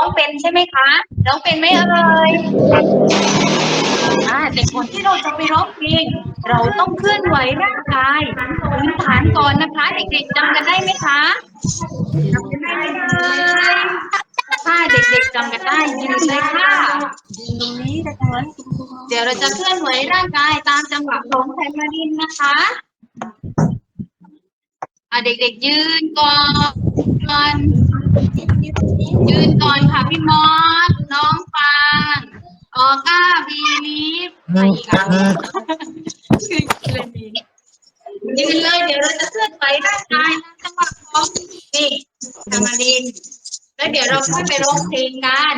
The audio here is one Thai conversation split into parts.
ร้องเป็นใช่ไหมคะร้องเป็นไหมเอ่ยอ่าแต่ก่อนที่เราจะไปร้องเพลงเราต้องเคลื่อนไหวร่างกายพื้นฐานก่อนนะคะ เด็กๆจำกันได้ไหมคะจำกันได้ไหมเอ่ยถ้าเด็กๆจำกันได้ยืนเลยค่ะตรงนี้นะคะเดี๋ยวเราจะเคลื่อนไหวร่างกายตามจังหวะของแทนมารินนะคะอะเด็กๆยืนก่อน ยืนก่อนค่ะพี่มอสน้องฟางออก้าบีลีฟใครอีกอะยืนเลยเดี๋ยวเราจะเคลื่อนไหวร่างกายตามจังหวะของนี่แทนมารินแล้วเดี๋ยวเราค่อยไปร้องเพลงกัน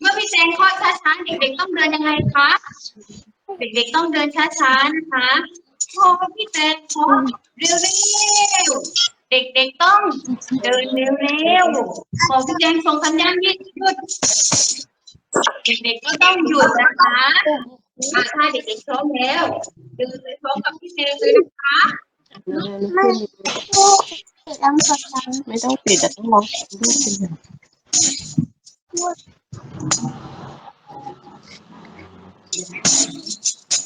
เมื่อพี่แจงเคาช้าๆเด็กๆต้องเดินยังไงคะเด็กๆต้องเดินช้าๆนะคะพอพี่แจงเคาะเร็วๆ เด็กๆต้องเดินเร็วๆพอพี่แจงส่งสัญญาณหยุดหยุด เด็กๆก็ต้องหยุดนะคะอะถ้าเด็กๆพร้อมแล้วเดินไปพร้อมกับพี่แจงเลยนะคะไม่ต้องกดดันไม่ต้องปิดแต่ต้องมองรูเป็นอะยังไม่หยุดเ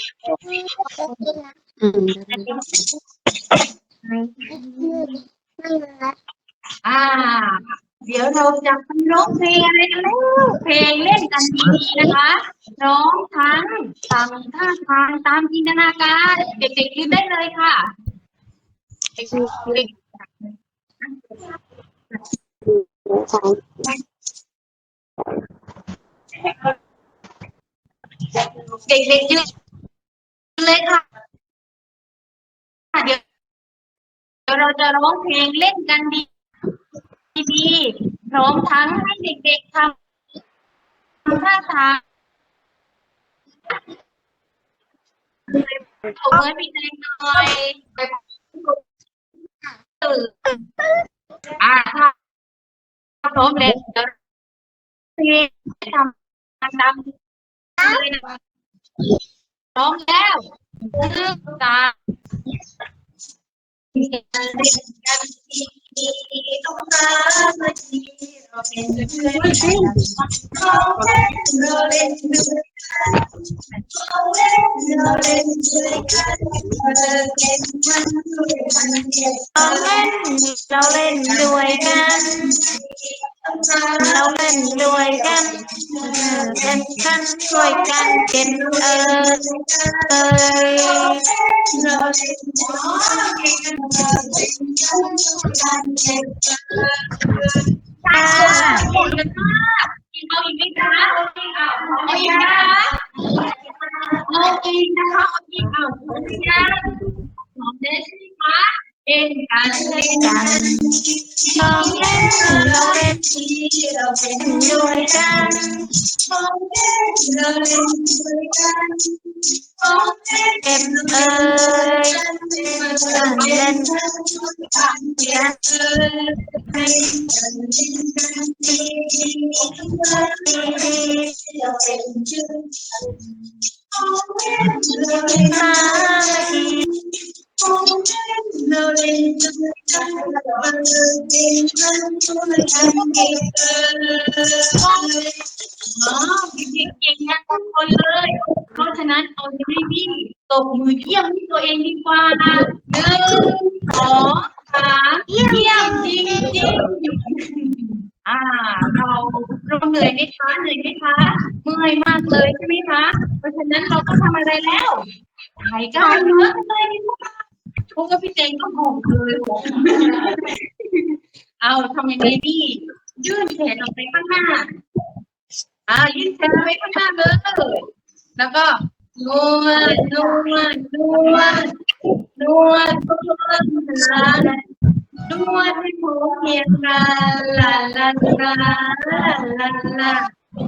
อืมอ่า เดี๋ยวเราจะไปร้องเพลงอะไรกันแล้วเพลงเล่นกันดีๆนะคะร้องทั้งตามท่าทางตามจินตนาการ เด็กๆยืนได้เลยค่ะเด็กๆเด็กๆยืน เลยค่ะเดี๋ยวเดี๋ยวเราจะร้องเพลงเล่นกันดีดีๆพร้อมทั้งให้เด็กๆทำท่าทางเอาเงินไปแจหน่อยตื่นอ่าถ้าพร้อมแล้วเดี๋ยวเพลงทำตามเลยนะ พร้อมแล้วเริ่มการต้องการมาที่เราเป็นเพื่อนกันเราเล่นเราเล่นด้วยกัน เราเล่นเราเล่นด้วยกันเราเล่นมันด้วยกันเราเล่นเราเล่นด้วยกันเราเล่นด้วยกันเป็นกันช่วยกันเป็นเออเอยเราเล่นอ่าเก่งกันมากเอาอีกไหมคะเอาอีกนะคะเอาอีกนะคะเอาอีกเอาพร้อมหอยังพร้อมแล้วใช่ไหมคะ เล่นกันเล่นกันลองเล่นเราเล่นเราเล่นด้วยกันลองเล่นเราเล่นด้วยกันลองเล่นเอ็มเอ่ยการเล่นการเล่นเอ่ยอ๋อด็กๆเก่งกันทุกคนเลย เพราะฉะนั้นเอาให้พี่ตบมือเยี่ยมที่ตัวเองดีกว่าหนึ่งสองสามเยี่ยมจริงจริงอ่า เราเราเหนื่อยไหมคะเหนื่อยไหมคะ เมื่อยมากเลยใช่ไหมคะ เพราะฉะนั้นเราต้องทำอะไรแล้วหายกล้าเนื้อกันเลยดีกว่า พราะว่าพี่เจงก็หอมเลยเอาทำยังไงดียื่นแขนออกไปข้างหน้าอ่ายื่นแขนไปข้างหน้าเลยแล้วก็นวดนวดนวดนวดเพิ่มพลังนวดให้พบเพียงกันลาลาลาลาลาลาลา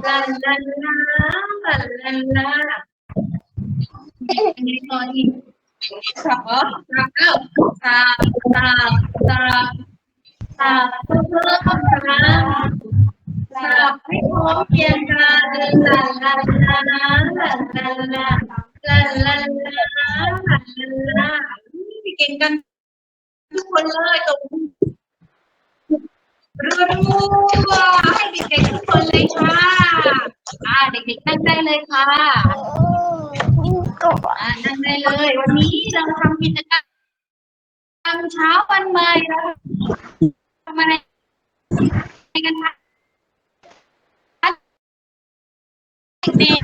ลาลาลาลาลาอันนี้ตอนนี้ สับเหรอสับเอ้าสับสับสับสับเพิ่มพลังสับให้พร้อมเพียงกันลาลาลาลาลาลาลาลาลาลาเก่งกันทุกคนเลยตรงรัวๆให้เด็กๆทุกคนเลยค่ะอ่าเด็กๆนั่งได้เลยค่ะอ่า เลย วันนี้เราทำกิจกรรมเช้าวันใหม่เราทำอะไรกันคะเด็ก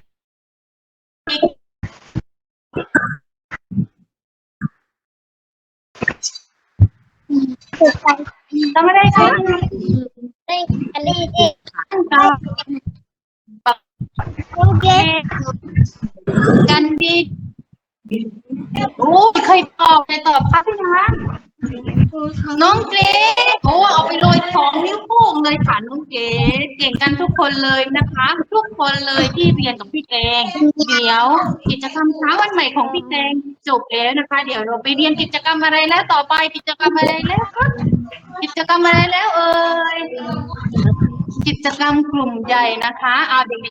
ทำอะไรคะอันนี้เด็กปักลูกเด็กกันดี โอ้ยเคยตอบเคยตอบครับพี่นะน้องเกรซโอ้เอาไปโรยสองนิ้วโป้งเลยค่ะน้องเกรซเก่งกันทุกคนเลยนะคะ ทุกคนเลยที่เรียนกับพี่แกงเดี๋ยวกิจกรรมเช้าวันใหม่ของพี่แกงจบแล้วนะคะ เดี๋ยวเราไปเรียนกิจกรรมอะไรแล้วต่อไปกิจกรรมอะไรแล้วครับกิจกรรมอะไรแล้วเอ่ยกิจกรรมกลุ่มใหญ่นะคะเอาเด็ก